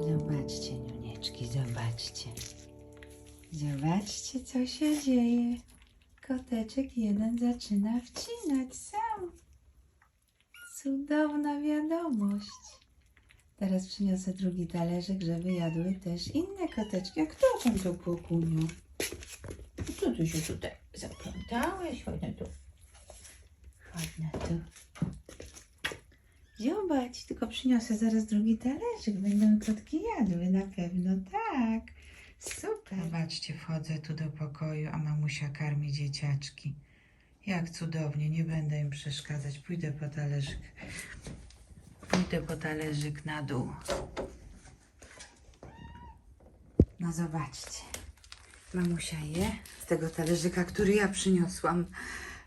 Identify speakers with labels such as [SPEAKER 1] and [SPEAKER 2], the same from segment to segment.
[SPEAKER 1] Zobaczcie, niunieczki, zobaczcie. Zobaczcie, co się dzieje. Koteczek jeden zaczyna wcinać sam. Cudowna wiadomość. Teraz przyniosę drugi talerzyk, żeby jadły też inne koteczki. A kto tam to pokuniu? Co tu się tutaj zaplątałeś? Chodź tu. Chodź na tu. Zobacz, tylko przyniosę zaraz drugi talerzyk. Będą kotki jadły na pewno, tak. Super. Zobaczcie, wchodzę tu do pokoju, a mamusia karmi dzieciaczki. Jak cudownie, nie będę im przeszkadzać. Pójdę po talerzyk. Pójdę po talerzyk na dół. No zobaczcie. Mamusia je z tego talerzyka, który ja przyniosłam.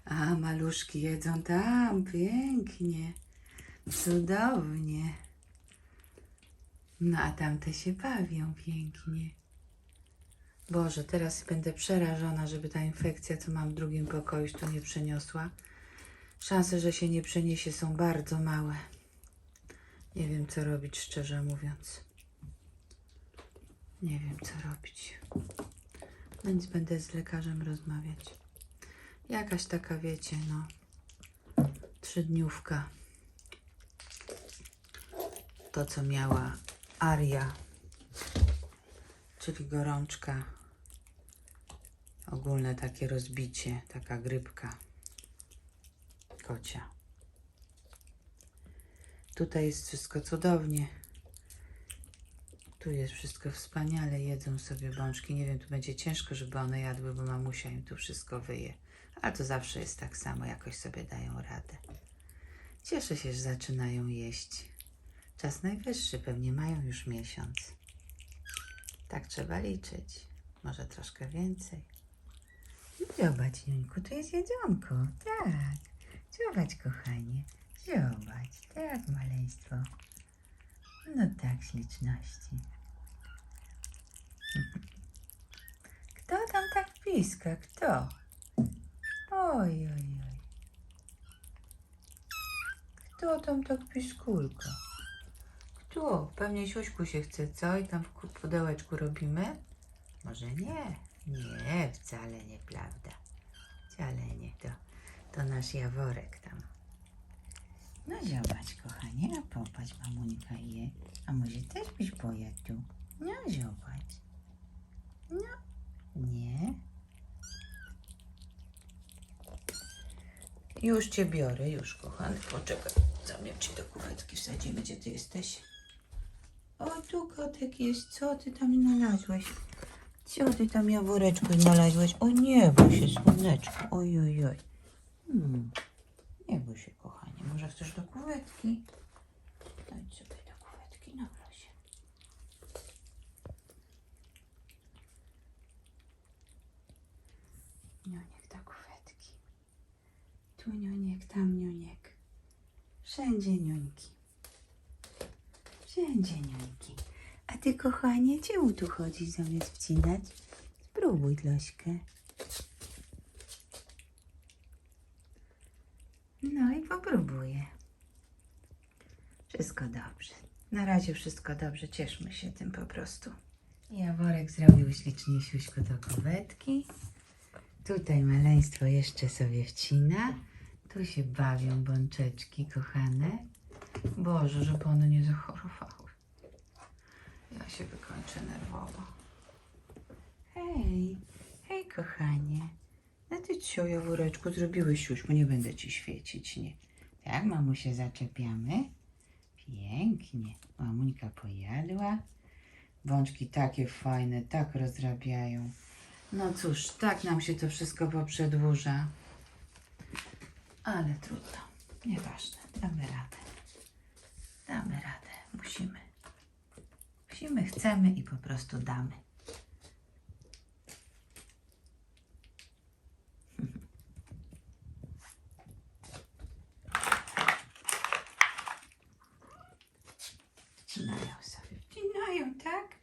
[SPEAKER 1] A maluszki jedzą tam pięknie. Cudownie. No a tamte się bawią pięknie. Boże, teraz będę przerażona, żeby ta infekcja, co mam w drugim pokoju, tu nie przeniosła. Szanse, że się nie przeniesie, są bardzo małe. Nie wiem, co robić, szczerze mówiąc. Nie wiem, co robić. No nic, będę z lekarzem rozmawiać. Jakaś taka, wiecie, no, trzydniówka. To, co miała Aria, czyli gorączka, ogólne takie rozbicie, taka grypka kocia. Tutaj jest wszystko cudownie. Tu jest wszystko wspaniale, jedzą sobie bączki. Nie wiem, tu będzie ciężko, żeby one jadły, bo mamusia im tu wszystko wyje. Ale to zawsze jest tak samo, jakoś sobie dają radę. Cieszę się, że zaczynają jeść. Czas najwyższy, pewnie mają już miesiąc. Tak trzeba liczyć. Może troszkę więcej. Zobacz, Juńku, tu jest jedzonko. Tak. Zobacz, kochanie. Zobacz. Tak, maleństwo. No tak, śliczności. Kto tam tak piska? Kto? Oj, oj, oj. Kto tam tak piskulka? Kto? Pewnie siuśku się chce, co? I tam w ku- pudełeczku robimy? Może nie? Nie, wcale nieprawda. Wcale nie. To, to nasz jaworek tam. No zobacz, kochanie, a popatrz, mamuńka je. A może też byś pojadł? No zobacz. No, nie. Już cię biorę, już kochany, poczekaj. Zamiar ci do kuwetki wsadzimy, gdzie ty jesteś. O, tu kotek jest, co ty tam znalazłeś? Co ty tam jaworeczko znalazłeś? O nie, bo się słoneczko, oj, oj, oj. Hmm. Nie bój się, kochanie. Może chcesz do kuwetki? Daj sobie do kuwetki, no proszę. Nioniek do kuwetki. Tu nioniek, tam nioniek. Wszędzie niońki. Wszędzie niońki. A ty, kochanie, czemu tu chodzisz zamiast wcinać? Spróbuj troszkę. No i popróbuję. Wszystko dobrze. Na razie wszystko dobrze. Cieszmy się tym po prostu. Jaworek zrobił ślicznie siuśko do kuwetki. Tutaj maleństwo jeszcze sobie wcina. Tu się bawią bączeczki kochane. Boże, żeby one nie zachorowały. Ja się wykończę nerwowo. Hej, hej kochanie. No ty co, Jaworeczku, zrobiłeś już, bo nie będę ci świecić, nie? Tak, mamusie zaczepiamy. Pięknie. Mamuńka pojadła. Bączki takie fajne, tak rozrabiają. No cóż, tak nam się to wszystko poprzedłuża. Ale trudno. Nieważne. Damy radę. Damy radę. Musimy. Musimy, chcemy i po prostu damy. Wcinają sobie. Wcinają, tak?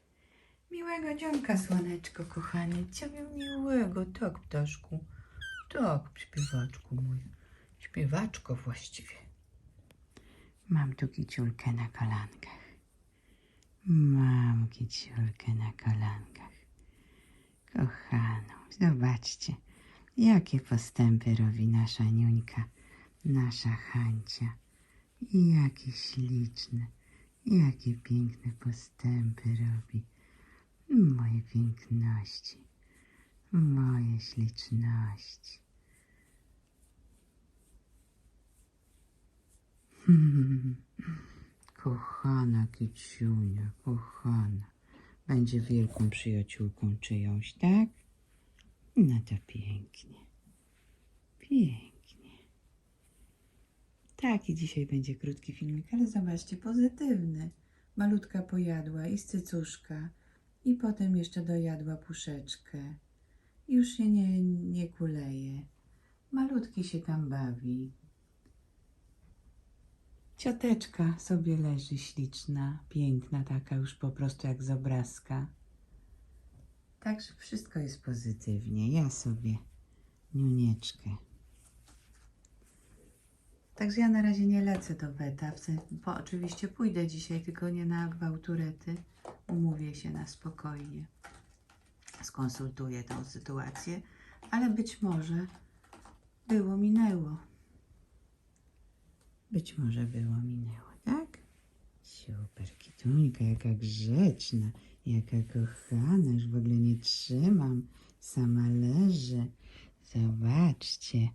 [SPEAKER 1] Miłego dzionka, słoneczko, kochanie. Ciebie miłego, tak, ptaszku. Tak, śpiewaczku mój. Śpiewaczko właściwie. Mam tu kiciulkę na kolankach. Mam kiciulkę na kolankach. Kochaną, zobaczcie, jakie postępy robi nasza niuńka, nasza Hancia. Jakie śliczne, jakie piękne postępy robi. Moje piękności, moje śliczności. Kochana kiciunia, kochana. Będzie wielką przyjaciółką czyjąś, tak? No to pięknie. Pięknie. Taki dzisiaj będzie krótki filmik, ale zobaczcie, pozytywny. Malutka pojadła i z cycuszka i potem jeszcze dojadła puszeczkę. Już się nie, nie kuleje. Malutki się tam bawi. Cioteczka sobie leży śliczna, piękna, taka już po prostu jak z obrazka. Także wszystko jest pozytywnie. Ja sobie niunieczkę. Także ja na razie nie lecę do beta, bo oczywiście pójdę dzisiaj, tylko nie na gwałturety. Umówię się na spokojnie. Skonsultuję tą sytuację, ale być może było minęło. Być może było minęło, tak? Super, Kituńka, jaka grzeczna, jaka kochana, już w ogóle nie trzymam, sama leży. Zobaczcie,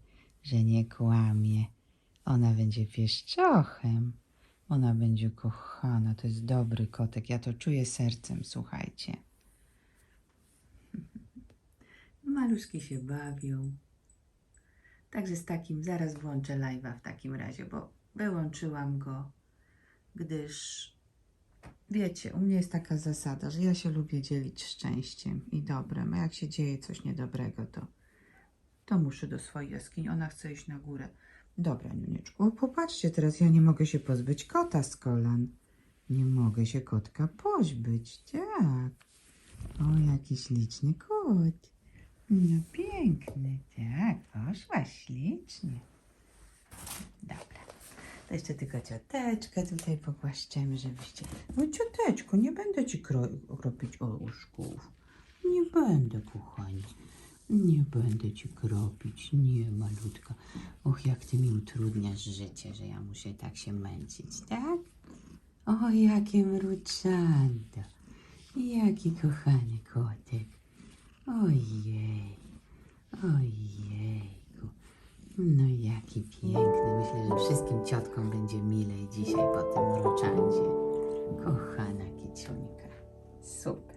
[SPEAKER 1] że nie kłamie. Ona będzie pieszczochem. Ona będzie kochana, to jest dobry kotek, ja to czuję sercem, słuchajcie. Maluszki się bawią. Także z takim zaraz włączę live'a w takim razie, bo wyłączyłam go, gdyż wiecie, u mnie jest taka zasada, że ja się lubię dzielić szczęściem i dobrem, a jak się dzieje coś niedobrego, to, to muszę do swojej jaskini. Ona chce iść na górę. Dobra, Niunieczku, popatrzcie, teraz ja nie mogę się pozbyć kota z kolan. Nie mogę się kotka pozbyć, tak. O, jaki śliczny kot. No piękny, tak, poszła ślicznie. Dobra, jeszcze tylko cioteczkę tutaj pogłaszczemy, żebyście... No cioteczko, nie będę ci kro- kropić orzeszków. Nie będę, kochanie. Nie będę ci kropić, nie, malutka. Och, jak ty mi utrudniasz życie, że ja muszę tak się męczyć, tak? O, jakie mruczanto. Jaki kochany kotek. Ojej. No jaki piękny. Myślę, że wszystkim ciotkom będzie milej dzisiaj po tym mruczandzie. Kochana kiciuńka. Super.